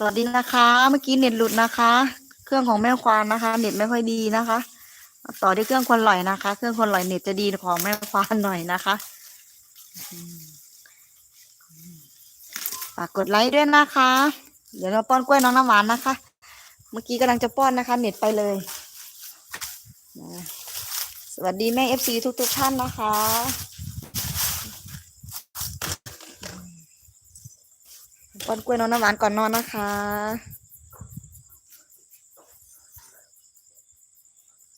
สวัสดีนะคะ เมื่อกี้เน็ตหลุดนะคะ เครื่องของแม่ควานนะคะ เน็ตไม่ค่อยดีนะคะ ต่อที่เครื่องคนลอยนะคะ เครื่องคนลอยเน็ตจะดีของแม่ควานหน่อยนะคะฝากกดไลค์ด้วยนะคะ เดี๋ยวเราป้อนกล้วยน้องน้ำหวานนะคะ เมื่อกี้กำลังจะป้อนนะคะ เน็ตไปเลย สวัสดีแม่เอฟซีทุกๆท่านนะคะ ป้อนกล้วยน้องน้ำหวานก่อนนอนนะคะ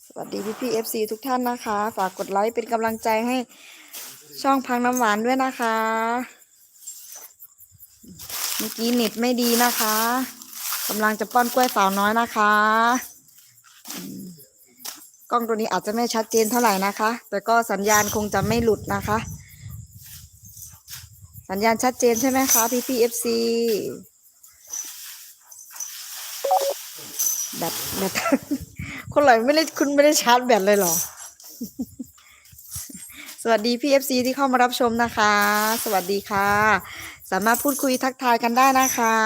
สวัสดีพี่พี่เอฟซีทุกท่านนะคะ ฝากกดไลค์เป็นกำลังใจให้ช่องพังน้ำหวานด้วยนะคะ เมื่อกี้เน็ตไม่ดีนะคะกำลังจะป้อนกล้วยสาวน้อยนะคะกล้องตัวนี้อาจจะไม่ชัดเจนเท่าไหร่นะคะ แต่ก็สัญญาณคงจะไม่หลุดนะคะ สัญญาณชัดเจนใช่ไหมคะพี่พี่เอฟซีแบตแบตคนหลไม่ได้คุณไม่ได้ชาร์จแบตเลยหรอ สวัสดีพี่เอฟซีที่เข้ามารับชมนะคะ สวัสดีค่ะ สามารถพูดคุยทักทายกันได้นะคะ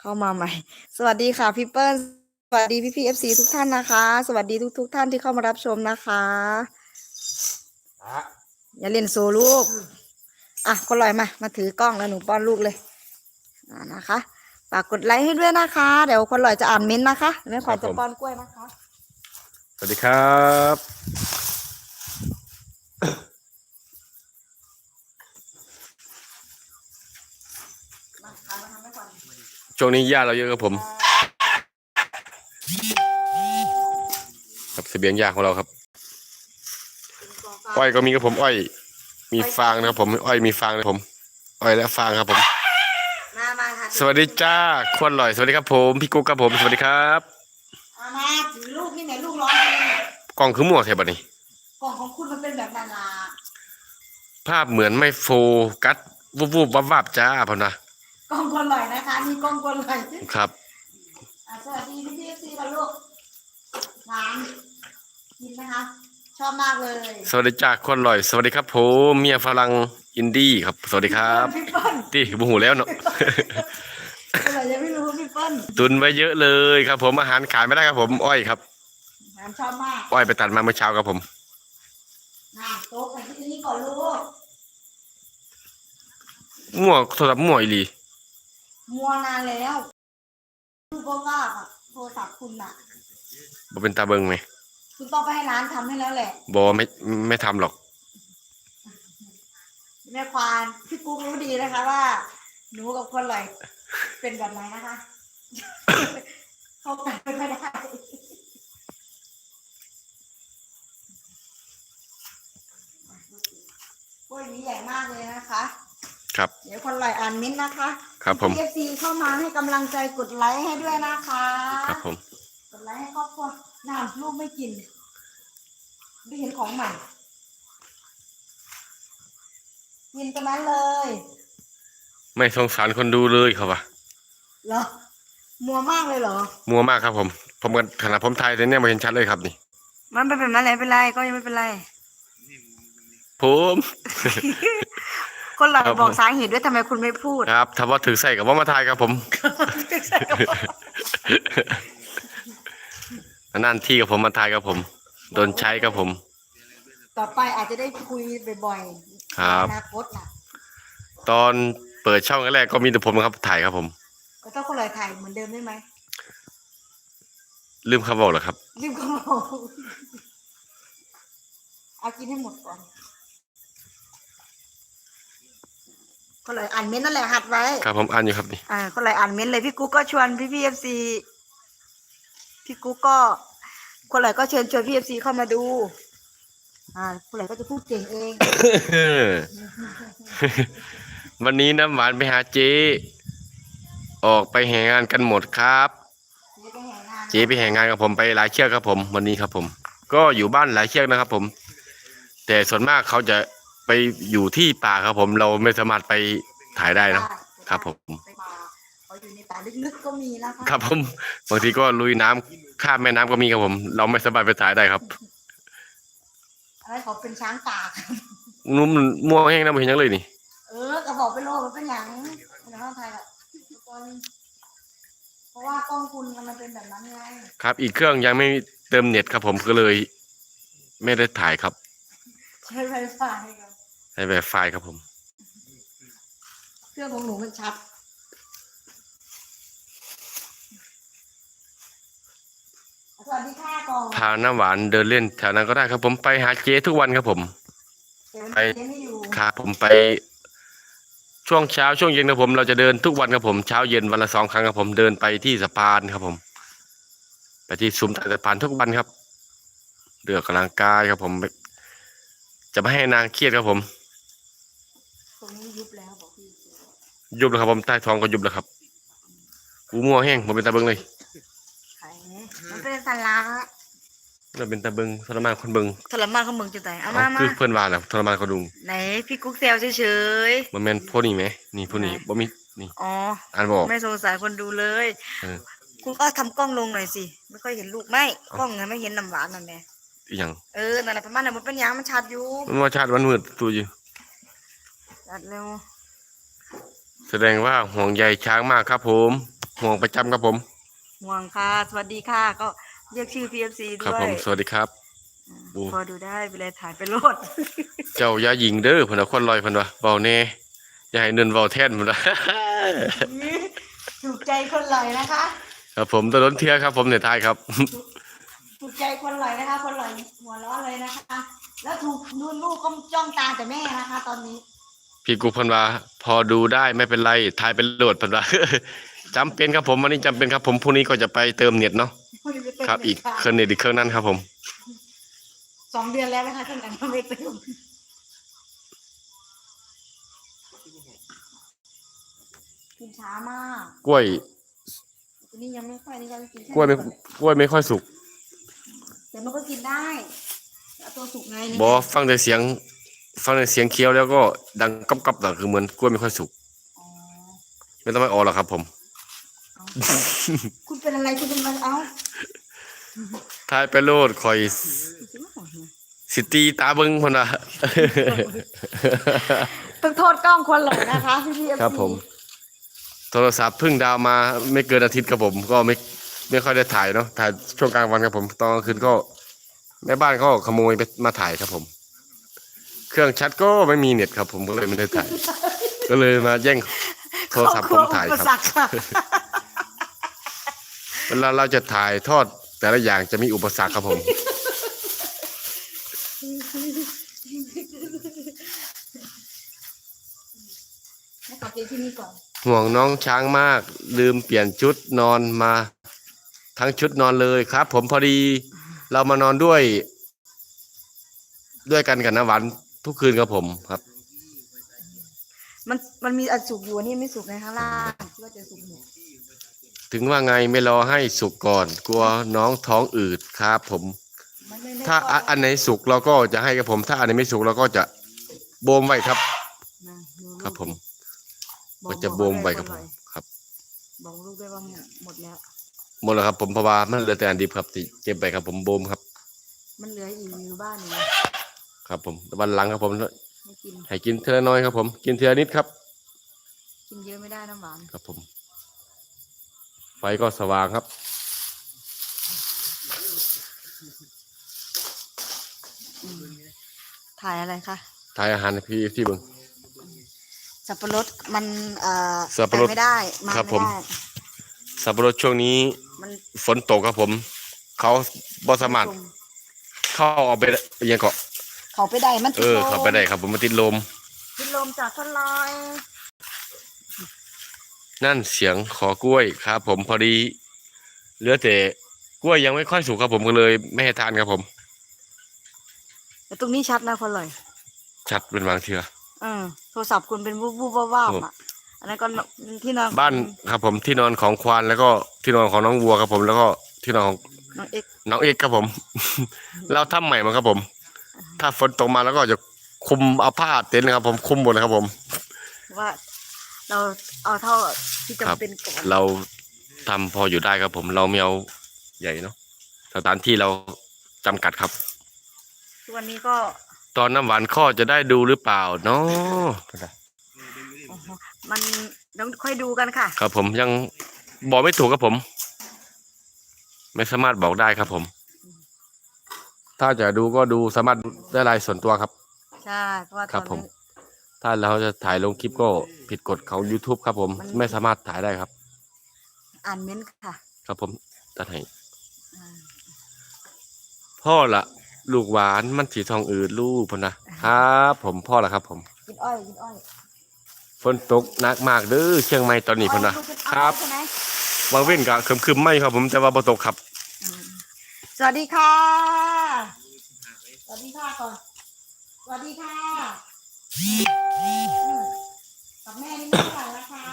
เข้ามาใหม่ สวัสดีค่ะพี่เปิ้ล สวัสดีพี่พี่เอฟซีทุกท่านนะคะ สวัสดีทุกทุกๆท่านที่เข้ามารับชมนะคะอย่าเล่นโซลูกอะคนลอยมา มาถือกล้องแล้วหนูป้อนลูกเลยอ่านะคะฝากกดไลค์ให้ด้วยนะคะ เดี๋ยวคนลอยจะอ่านเม้นต์นะคะแม่ขวัญครัจะบผมป้อนกล้วยนะคะ สวัสดีครับมาทานมาทำแม่ขวัญช่วงนี้ญาติเราเยอะครับผม ครับเสบียงยาของเราครับอ้อยก็มีครับผมอ้อย มีฟางนะครับผมอ้อยมีฟางนะครับผมอ้อยและฟางครับผม มามาค่ะสวัสดีจ้าควนลอยสวัสดีครับผมพี่กุ๊กครับผมสวัสดีครับเอามาถือลูกนี่ไหนลูกร้อนเลยเนี่ยกล้องคือมั่วใช่ปะนี่กล่องของคุณมันเป็นแบบนานาภาพเหมือนไม่โฟกัสวูบวูบวับวับจ้าพอนะกล่องคนลอยนะคะนี่กล่องคนลอยครับอะสวัสดีพี่พี่เอฟซี กันลูกหวานกินนะคะ ชอบมากเลย สวัสดีจ้าควนลอย สวัสดีครับผมเมียฝรั่งอินดี้ครับ สวัสดีครับพี่เปิ้ลที่บูหูแล้วเนาะคนลอยยังไม่รู้พี่เปิ้ลตุนไว้เยอะเลยครับ ผมอาหารขายไม่ได้ครับ ผมอ้อยครับหวานชอบมากอ้อยไปตัดมาเมื่อเช้าครับผมน่าโต๊ะไปที่นี่ก่อนลูกมั่วโทรศัพท์มั่วอีหลีมัวนานแล้วลูกก็ว่าอะโท รศัพท์คุณน่ะ บ่เป็นตาเบิงไหมคุณต้องไปให้ร้านทำให้แล้วแหละบอไม่ไม่ทำหรอก แม่ควานพี่กุ๊กรู้ดีนะคะว่า หนูกับคนลอยเป็นแบบไหนนะคะ เข้ากันไม่ค่อยได้ กล้วยนี้ใหญ่มากเลยนะคะ ครับ เดี๋ยวคนลอยอ่านมิ้นท์นะคะครับผม เอฟซีเข้ามาให้กำลังใจกดไลค์ให้ด้วยนะคะครับผม กดไลค์ให้ครอบครัวน้ำลูกไม่กินไม่เห็นของใหม่กินตรงนั้นเลยไม่สงสารคนดูเลยครับว่ะเหรอมัวมากเลยเหรอ มัวมากครับผม ผมกันขนาดผมถ่ายแต่เนี่ยไม่เห็นชัดเลยครับนี่ มันเป็นแบบนั้นแหละไม่เป็นไรก็ยังไม่เป็นไร ผม คนหลังครับบอกสาเหตุด้วยทำไมคุณไม่พูดครับถ้าว่าถือใส่กับว่ามาถ่ายครับผมนานที่กับผมมาถ่ายครับผม โดนใช้ครับผม ต่อไปอาจจะได้คุยบ่อยๆครับในอนาคตนะตอนเปิดช่องแรกๆก็มีแต่ผมนะครับถ่ายครับผมก็ต้องคนลอยถ่ายเหมือนเดิมได้ไหมลืมคำบอกเหรอครับรีบก็บอกเอากินให้หมดก่อน คนลอยอ่านเม้นต์นั่นแหละหัดไว้ครับผมอ่านอยู่ครับนี่อ่าคนไหลอ่านเม้นต์เลยพี่กุ๊กก็ชวนพี่พีเอฟซีพี่กุ๊กก็ คนไหลก็เชิญชวนพี่เอฟซีเข้ามาดู อ่า คนไหลก็จะพูดเก่งเอง วันนี้น้ำหวานไปหาเจ๊ออกไปแห่งานกันหมดครับเจ๊ไปแห่งานเจ๊ไปแห่งานกับผมไปหลายเชือกครับผม วันนี้ครับผม ก็อยู่บ้านหลายเชือกนะครับผม แต่ส่วนมากเขาจะ ไปอยู่ที่ป่าครับผม เราไม่สามารถไปถ่ายได้เนอะครับผม ไปป่าเขาอยู่ในป่าลึกๆก็มีนะคะครับผมบางทีก็ลุยน้ำข้ามแม่น้ำก็มีครับผม เราไม่สามารถไปถ่ายได้ครับออะไรเขาเป็นช้างตากนุ่มม่วงแห้งน้ำเห็นยังเลยนี่ เออกระบอกไปโลมันเป็นหยังในห้องไทยแบบทุกคนเพราะว่ากล้องคุณมันเป็นแบบนั้นไงครับ อีกเครื่องยังไม่เติมเน็ตครับผมก็เลย ไม่ได้ถ่ายครับ ใช้ไฟฟ้า ให้กันใช้แบบไฟล์ครับผม เครื่องของหนูมันชัด สวัสดีค่ะกองพาน้ำหวานเดินเล่นแถวนั้นก็ได้ครับผมไปหาเจ๊ทุกวันครับผม เดี๋ยวไปเจ๊ไม่อยู่ ครับผมไป ช่วงเช้าช่วงเย็นครับผม เราจะเดินทุกวันครับผมเช้าเย็นวันละสองครั้งครับผมเดินไปที่สะพานครับผม ไปที่ซุ้มใต้สะพานทุกวันครับเดือกกำลังกายครับผม จะไม่ให้นางเครียดครับผม ตรงนี้ยุบแล้วบอกพี่ ยุบแล้วครับผมใต้ท้องก็ยุบแล้วครับกูมั่วแห้งผมเป็นตาเบิงเลยไข่มันเป็นสันลักษณ์เราเป็นตาเบิงทรมานคนเบิงทรมานของมึงจุดไหนเอามาเอามาคือเพื่อนว่าแหละทรมานคนดุงไหนพี่กุ๊กเซลเฉยมันแม่นพวกนี้ไหมนี่พวกนี้ไหนบ่มีนี่ๆอ๋ออ่านบอกไม่สงสารคนดูเลยเออคุณก็ทำกล้องลงหน่อยสิไม่ค่อยเห็นลูกไม่เอ้ากล้องนะไม่เห็นน้ำหวานนั่นแหละอีหยังเออนั่นแหละประมาณนั้นมันเป็นหยังมันชัดอยู่มันว่าชาติวันมืดตัวอยู่ชัดเร็ว แสดงว่าห่วงใยช้างมากครับ ผม ห่วงประจำครับผม ห่วงค่ะ สวัสดีค่ะ ก็เรียกชื่อ PFC ด้ครับวยผมสวัสดีครับ โอ้ พอดูได้ไปเลยถ่ายไปโลด เจ้าอยาหญิงเด้อเพิ่นว่าคนลอยเพิ่นว่าเว้าแน่อย่าให้เนินเว้าแทนเพิ่นว่า ถูกใจคนไหลนะคะ ครับผมตะล้นเทียครับผมในท้ายครับ ถูกใจคนไหลนะคะ คนไหลหัวเร้อนเลยนะคะ แล้วถูกนู่นลูกก็จ้องตาแต่แม่นะคะ ตอนนี้ พี่กุ๊กเพิ่นว่าพอดูได้ไม่เป็นไรถ่ายเป็นโหลดเพิ่นว่าจำเป็นครับผมวันนี้จำเป็นครับ ผมพรุ่งนี้ก็จะไปเติมเน็ตเนาะครับ อีกเครื่องเน็ตอีกเครื่องนั้นครับ ผมสองเดือนแล้วนะคะเครื่องกันไม่เติมกินช้ามากกล้วยอันนี้ยังไม่ค่อยนี่ก็กินแค่กล้วยไม่กล้วยไม่ค่อยสุกแต่มันก็กินได้เอาตัวสุกไงนี่บอฟังแต่เสียง ฟังแต่เสียงเคี้ยวแล้วก็ดังก๊อบก๊อบแต่คือเหมือนกล้วยไม่ค่อยสุก อ๋อไม่ต้องไปออกหรอกครับ ผมคุณเป็นอะไรคุณเป็นอะไรเอ้าทายไปโลดคอย สิตีตาเบิงคนน่ะต้องโทษกล้องคนหลงนะคะพี่พี่ครับผม โทรศัพท์เพิ่งดาวมาไม่เกินอาทิตย์ครับผม ก็ไม่ไม่ค่อยได้ถ่ายเนาะถ่ายช่วงกลางวันครับผม ตอนกลางคืนก็แม่บ้านก็ขโมยไปมาถ่ายครับผม เครื่องชัดก็ไม่มีเน็ตครับ ผมก็เลยไม่ได้ถ่าย ก็เลยมาแย่งโทรศัพท์ผมถ่ายครอบคครัวอุปสรับรรคค่ะเวลาเราจะถ่ายทอดแต่ละอย่างจะมีอุปสรรคครับผมให้ขอเกที่นี่ก่อน ห่วงน้องช้างมาก ลืมเปลี่ยนชุดนอนมา ทั้งชุดนอนเลยครับ ผมพอดี เรามานอนด้วย ด้วยกันกับน้ำหวาน ทุกคืนครับผมครับ มันมันมีอันสุกอยู่อันนี้ไม่สุกในข้างล่างคิดว่าจะสุกหมดถึงว่าไงไม่รอให้สุกก่อน กลัวน้องท้องอืดครับผม มันไม่ได้ถ้าอันอันไหนสุกเราก็จะให้ครับผม ถ้าอันไหนไม่สุกเราก็จะโบมไว้ครับ นะดูลูกครับผมบอก็กจะโบมไว้ครับอกผเลยมครับบอกลูกด้วยว่าหมดแล้ว หมดแล้วครับผมเพราะว่ามันเหลือแต่อันดิบครับที่เก็บไปครับผมโบมครับ มันเหลืออีกอยู่บ้านอยู่นะ ครับผมวันหลังครับผมไม่กิน ให้กินเทละน้อยครับผม กินเทละนิดครับ กินเยอะไม่ได้น้ำหวาน ครับผม ไฟก็สว่างครับ ถ่ายอะไรคะทายอาหารให้พี่ที่เบึง สับปะรดมันเอ่อสับปะรดไปไม่ได้มาครับไม่ผมได้สับปะรดช่วงนี้ มันฝนตกครับผม เขาบอสามารถเข้าเอาไปได้ยังเกาะ เขาไปได้มันเออเข้าไปได้ครับผมมาติดลม ติดลมจากต้นลอยนั่นเสียงขอกล้วยครับ ผมพอดีเหลือแต่กล้วยยังไม่ค่อยสุกครับผมก็เลยไม่ให้ทานครับผม แต่ตรงนี้ชัดนะคนเลยชัดเป็นบางเทือ เออโทรศัพท์คุณเป็นวูบวูบว้าวว้าวอะอันนั้นก็ที่นอนบ้านครับผมที่นอนของควานแล้วก็ที่นอนของน้องวัวครับผมแล้วก็ที่นอนของน้องเอ็กซ์น้องเอกครับผม เราทำใหม่มาครับผม ถ้าฝนตกมาแล้วก็จะคุมเอาผ้าเต็นท์นะครับ ผมคุมหมดนะครับผม ว่าเราเอาเท่าที่ครับจำเป็นก่อนเราทำพออยู่ได้ครับผมเราไม่เอาใหญ่เนาะสถานที่เราจำกัดครับ ทุกวันนี้ก็ตอนน้ำหวานข้อจะได้ดูหรือเปล่าเนาะโอ้โหมันต้องค่อยดูกันค่ะ ครับผมยังบอกไม่ถูกครับผม ไม่สามารถบอกได้ครับผม ถ้าจะดูก็ดูสามารถได้รายส่วนตัวครับ ใช่เพราะว่าครัตบอนผม นี้ ถ้าเราจะถ่ายลงคลิปก็ผิดกฎของ YouTube ครับผม มัน ไม่สามารถถ่ายได้ครับ อ่านเม้นต์ค่ะครับผมตัดให้อ่าพ่อละลูกหวานมันสีทองอืดลูกพนนะครับ ผมพ่อละครับ ผมกินอ้อยกินอ้อยฝนตกหนักมากเด้อเชียงใหม่ตอนนี้พนนะอ้อยกินคอ้อยรับ ใช่ไหมวางเว้นกะคึมๆไม่ครับ ผมแต่ว่าบ่ตกครับ อืม สวัสดีค่ะ สวัสดีค่ะก่อน สวัสดีค่ะอืมกับแม่นี่ไม่เท่าไหร่นะคะ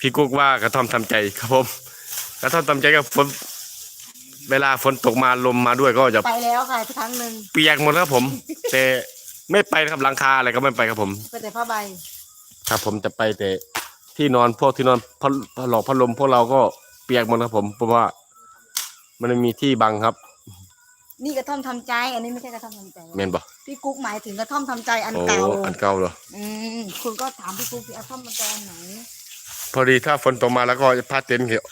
พี่กุ๊กว่ากระท่อมทำใจครับผมกระท่อมทำใจกับฝนเวลาฝนตกมาลมมาด้วยก็จะไปแล้วค่ะครั้งหนึ่งเปียกหมดครับผม แต่ไม่ไปนะครับหลังคาอะไรก็ไม่ไปครับผมไปแต่ผ้าใบ ครับผมจะไปแต่ที่นอนพวกที่นอนพัดพัดหลอกพัดลมพวกเราก็เปียกหมดครับผมเพราะว่า มันไม่มีที่บังครับ นี่กระท่อมทำใจ อันนี้ไม่ใช่กระท่อมทำใจเมนบ่พี่กุ๊กหมายถึงกระท่อมทำใจอันโอ้เก่าอันเก่าเหรอ อืมคุณก็ถามพี่กุ๊กพี่กระท่อมทำใจอันไหนพอดีถ้าฝนตกมาแล้วก็พาเต็นท์เขียว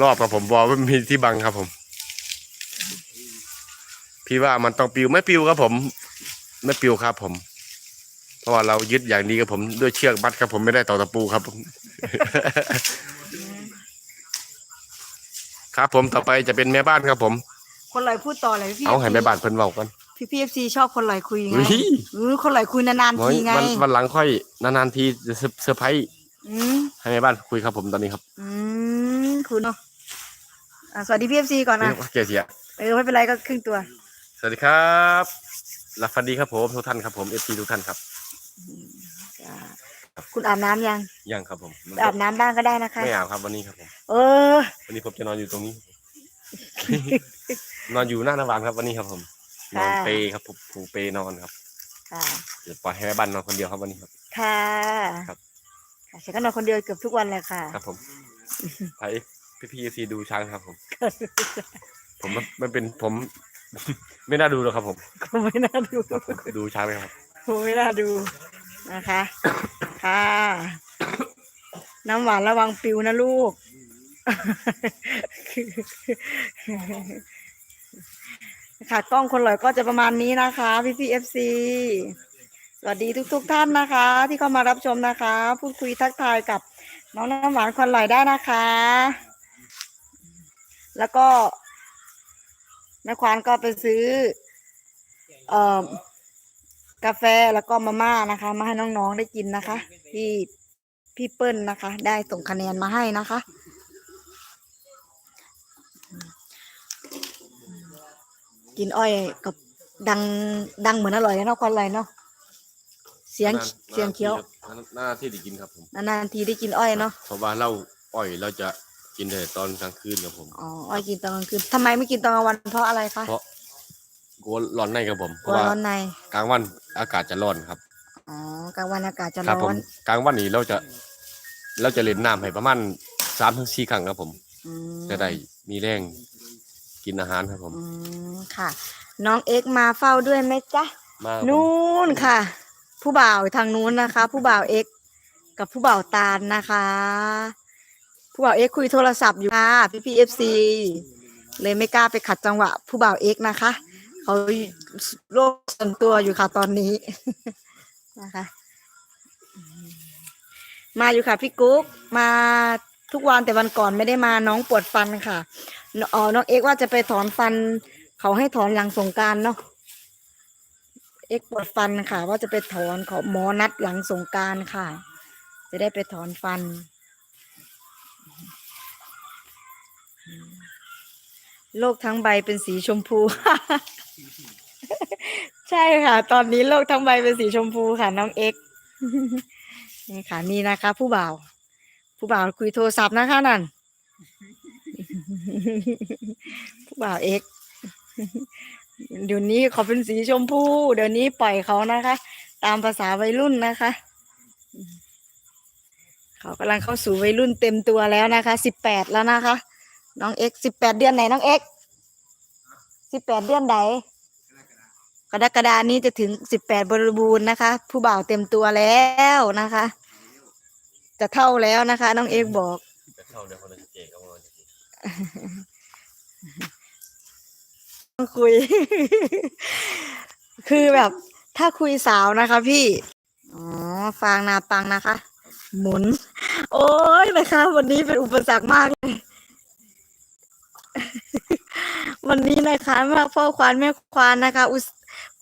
รอบครับผมบอกว่ามีที่บังครับผม พี่ว่ามันต้องปิวไม่ปิวครับผม ไม่ปิวครับผม เพราะว่าเรายึดอย่างดีครับผมด้วยเชือกมัดครับผมไม่ได้ต่อตะปูครับผม ครับ ผมต่อไปจะเป็นแม่บ้านครับผม คนลอยพูดต่อเลยพี่เอาให้แม่บ้านเพิ่นเว้ากันพี่พีเอฟซีชอบคนลอยคุยไงอุ๊ยเออคนลอยคุยนานๆน้อยทีไงวันวันหลังค่อยนานๆทีจะเซอร์เซอร์ไพรส์อืมให้แม่บ้านคุยครับผมตอนนี้ครับอืมคุณเนาะอะสวัสดีพี่เอฟซีก่อนนะเกียรติเสีย เออไม่เป็นไรก็ครึ่งตัว สวัสดีครับหลับฝันดีครับผมทุกท่านครับผมเอฟซีทุกท่านครับ จ้า คุณอาบน้ำยังยังครับผมไปอาบน้ำบ้างก็ได้นะคะ ไม่อาบครับวันนี้ครับผมเออ วันนี้ผมจะนอนอยู่ตรงนี้ นอนอยู่หน้าหน้าบ้านครับวันนี้ครับผมนอนค่ะ เปครับผมผูเปนอนครับค่ะ เดี๋ยวปล่อยให้แม่บ้านนอนคนเดียวครับวันนี้ครับ ค่ะครับ ค่ะฉันก็นอนคนเดียวเกือบทุกวันเลยค่ะ ครับผมไปพี่พีซีดูช้างครับผม ผมไม่ไม่เป็นผม ไม่น่าดูหรอกครับผมก็ไม่น่าดูครับผมดูช้างไหมครับก็ไม่น่าดู นะคะ ค่ะ น้ำหวานระวังปิวนะลูก ค่ะกล้องคนหล่อยก็จะประมาณนี้นะคะ พี่พี่เอฟซีสวัสดีทุกๆท่านนะคะ ที่เข้ามารับชมนะคะ พูดคุยทักทายกับน้องน้ำหวานคนหล่อยได้นะคะ แล้วก็แม่ควานก็ไปซื้อ เอ่อ กาแฟแล้วก็มาม่านะคะ มาให้น้องๆได้กินนะคะ ที่พี่เปิ้ลนะคะ ได้ส่งคะแนนมาให้นะคะ กินอ้อยกับดังดังเหมือนอร่อยนะเนาะควันอร่อยเนาะเสียงเสียงเคี้ยวหน้าที่ได้กินครับผมนานๆทีได้กินอ้อยเนาะเพราะว่าเหล้าอ้อยเราจะกินแต่ตอนกลางคืนครับผมอ๋ออ้อยกินตอนกลางคืนทำไมไม่กินตอนกลางวันเพราะอะไรคะเพราะ กลัวร้อนในครับผมเพกลัราะวว่าร้อนใน กลางวันอากาศจะร้อนครับ อ๋อกลางวันอากาศจะครับร้ผอมนกลางวันนี้เราจะ เราจะเล่นน้ำให้ประมาณสามถึงสี่ครั้งครับผม อืมจะได้มีแรงกินอาหารครับผม อืมค่ะ น้องเอ็กซ์มาเฝ้าด้วยไหมจ๊ะ มาครับผมนู่นค่ะ ผู้บ่าวทางนู้นนะคะ ผู้บ่าวเอ็กซ์กับผู้บ่าวตาลนะคะ ผู้บ่าวเอ็กซ์คุยโทรศัพท์อยู่ค่ะพี่พีเอฟซีเลยไม่กล้าไปขัดจังหวะ ผู้บ่าวเอ็กซ์นะคะ เขาโรคส่วนตัวอยู่ค่ะตอนนี้ นะคะ มาอยู่ค่ะพี่กุ๊กมาทุกวันแต่วันก่อนไม่ได้มาน้องปวดฟันค่ะอ๋อน้องเอ็กว่าจะไปถอนฟัน เขาให้ถอนหลังสงการเนาะเอ็กปวดฟันค่ะ ว่าจะไปถอนขอหมอนัดหลังสงการค่ะ จะได้ไปถอนฟัน โลกทั้งใบเป็นสีชมพู ใช่ค่ะ ตอนนี้โลกทั้งใบเป็นสีชมพูค่ะ น้องเอ็กซ์นี่ค่ะนี่นะคะ ผู้บ่าว ผู้บ่าวคุยโทรศัพท์นะคะนั่น ผู้บ่าวเอ็กซ์เดี๋ยวนี้เขาเป็นสีชมพู เดี๋ยวนี้ปล่อยเขานะคะ ตามภาษาวัยรุ่นนะคะ เขากำลังเข้าสู่วัยรุ่นเต็มตัวแล้วนะคะสิบแปดแล้วนะคะ น้องเอ็กสิบแปดเดือนไหนน้องเอ็กสิบแปดเดือนไหน กรกฎานี้จะถึงสิบแปดบริบูรณ์นะคะ ผู้บ่าวเต็มตัวแล้วนะคะ จะเท่าแล้วนะคะ น้องเอกบอก จะเข้าเดี๋ยวคนจะเจ๊ก็มาจะต้องคุย คือแบบ ถ้าคุยสาวนะคะพี่ อ๋อฟังนาปังนะคะ หมุน โอ้ยนะคะ วันนี้เป็นอุปสรรคมากเลยวันนี้นะคะแม่พ่อควานแม่ควานนะคะ อุส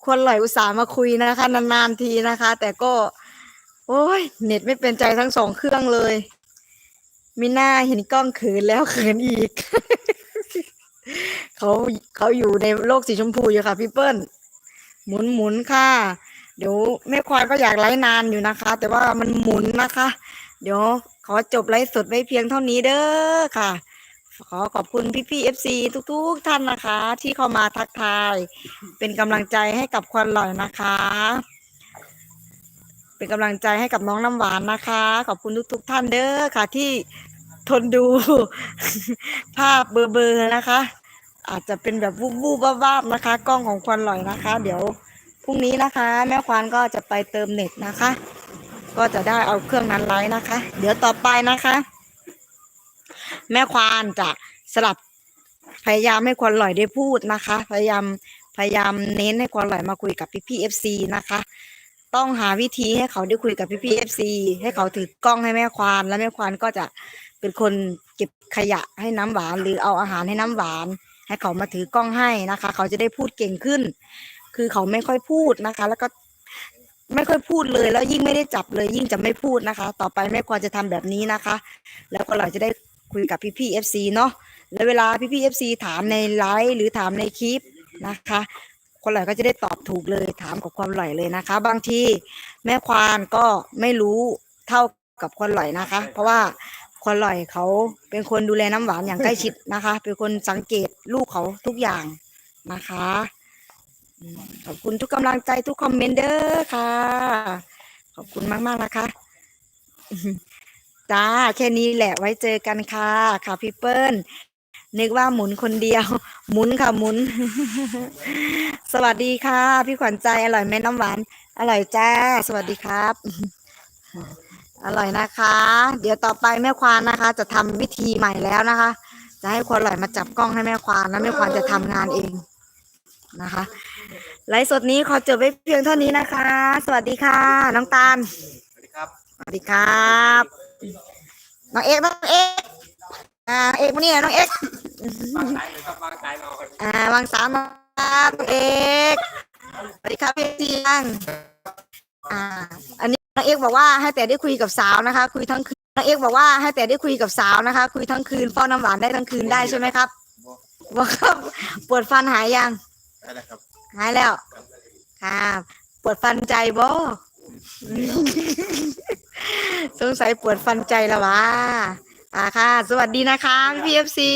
ควรหลอยอุตส่าห์มาคุยนะคะนานๆทีนะคะ แต่ก็ โอ้ยเน็ตไม่เป็นใจทั้งสองเครื่องเลย มีหน้าเห็นกล้องเขินแล้วเขินอีก เขาเขาอยู่ในโลกสีชมพูอยู่ค่ะพี่เปิ้ลหมุนหมุนค่ะ เดี๋ยวแม่ควายก็อยากไลฟ์นานอยู่นะคะ แต่ว่ามันหมุนนะคะ เดี๋ยวขอจบไลฟ์สดไว้เพียงเท่านี้เด้อค่ะ ขอขอบคุณพี่พี่เอฟซีทุก ๆ ท่านนะคะ ที่เข้ามาทักทาย เป็นกำลังใจให้กับควันหล่อยนะคะ เป็นกำลังใจให้กับน้องน้ำหวานนะคะ ขอบคุณทุก ๆ ท่านเด้อค่ะ ที่ทนดู ภาพเบอร์ๆนะคะ อาจจะเป็นแบบวูบวูบๆบ้าๆนะคะ กล้องของควันหล่อยนะคะ เดี๋ยวพรุ่งนี้นะคะ แม่ควานก็จะไปเติมเน็ตนะคะ ก็จะได้เอาเครื่องนั้นไลฟ์นะคะ เดี๋ยวต่อไปนะคะ แม่ควานจะสลับพยายามให้ควันลอยได้พูดนะคะ พยายามพยายามเน้นให้ควันลอยมาคุยกับพี่พี่เอฟซีนะคะ ต้องหาวิธีให้เขาได้คุยกับพี่พี่เอฟซีให้เขาถือกล้องให้แม่ควานแล้วแม่ควานก็จะเป็นคนเก็บขยะให้น้ำหวาน หรือเอาอาหารให้น้ำหวาน ให้เขามาถือกล้องให้นะคะ เขาจะได้พูดเก่งขึ้น คือเขาไม่ค่อยพูดนะคะ แล้วก็ไม่ค่อยพูดเลยแล้วยิ่งไม่ได้จับเลยยิ่งจะไม่พูดนะคะ ต่อไปแม่ควรจะทำแบบนี้นะคะ แล้วก็เราจะได้ คุยกับพี่พี่เอฟซีเนาะแล้วเวลาพี่พี่เอฟซีถามในไลฟ์หรือถามในคลิปนะคะ คนหล่อยก็จะได้ตอบถูกเลยถามกับความหล่อยเลยนะคะ บางทีแม่ควานก็ไม่รู้เท่ากับคนหล่อยนะคะ เพราะว่าคนหล่อยเขาเป็นคนดูแลน้ำหวานอย่างใกล้ชิดนะคะ เป็นคนสังเกตลูกเขาทุกอย่างนะคะขอบคุณทุกกำลังใจทุกคอมเมนต์เด้อค่ะ ขอบคุณมาก ๆ นะคะ จ้าแค่นี้แหละไว้เจอกันค่ะค่ะพี่เปิ้ลนึกว่าหมุนคนเดียว หมุนค่ะหมุน สวัสดีค่ะ พี่ขวัญใจอร่อยไหมน้ำหวาน อร่อยจ้า สวัสดีครับ อร่อยนะคะ เดี๋ยวต่อไปแม่ควานนะคะ จะทำวิธีใหม่แล้วนะคะ จะให้คนอร่อยมาจับกล้องให้แม่ควานแล้วแม่ควานจะทำงานเองนะคะไลฟ์สดนี้ขอจบไว้เพียงเท่านี้นะคะ สวัสดีค่ะ น้องตาลสวัสดีครับสวัสดีครับ น้องเอกน้องเอกอ่าเอกมานี่หน่อยน้องเอกวางสายเลยครับวางสายรอกันอ่าวางสามครับน้องเอกสวัสดีครับพี่เจียงอ่า อันนี้น้องเอกบอกว่าให้แต่ได้คุยกับสาวนะคะ คุยทั้งคืนน้องเอกบอกว่าให้แต่ได้คุยกับสาวนะคะ คุยทั้งคืนป้อนน้ำหวานได้ทั้งคืนได้ใช่ไหมครับบอกครับปวดฟันหายยังได้แล้วครับหายแล้วครับปวดฟันใจบ่ สงสัยปวดฟันใจแล้ววะอ่าค่ะ สวัสดีนะคะพี่เอฟซี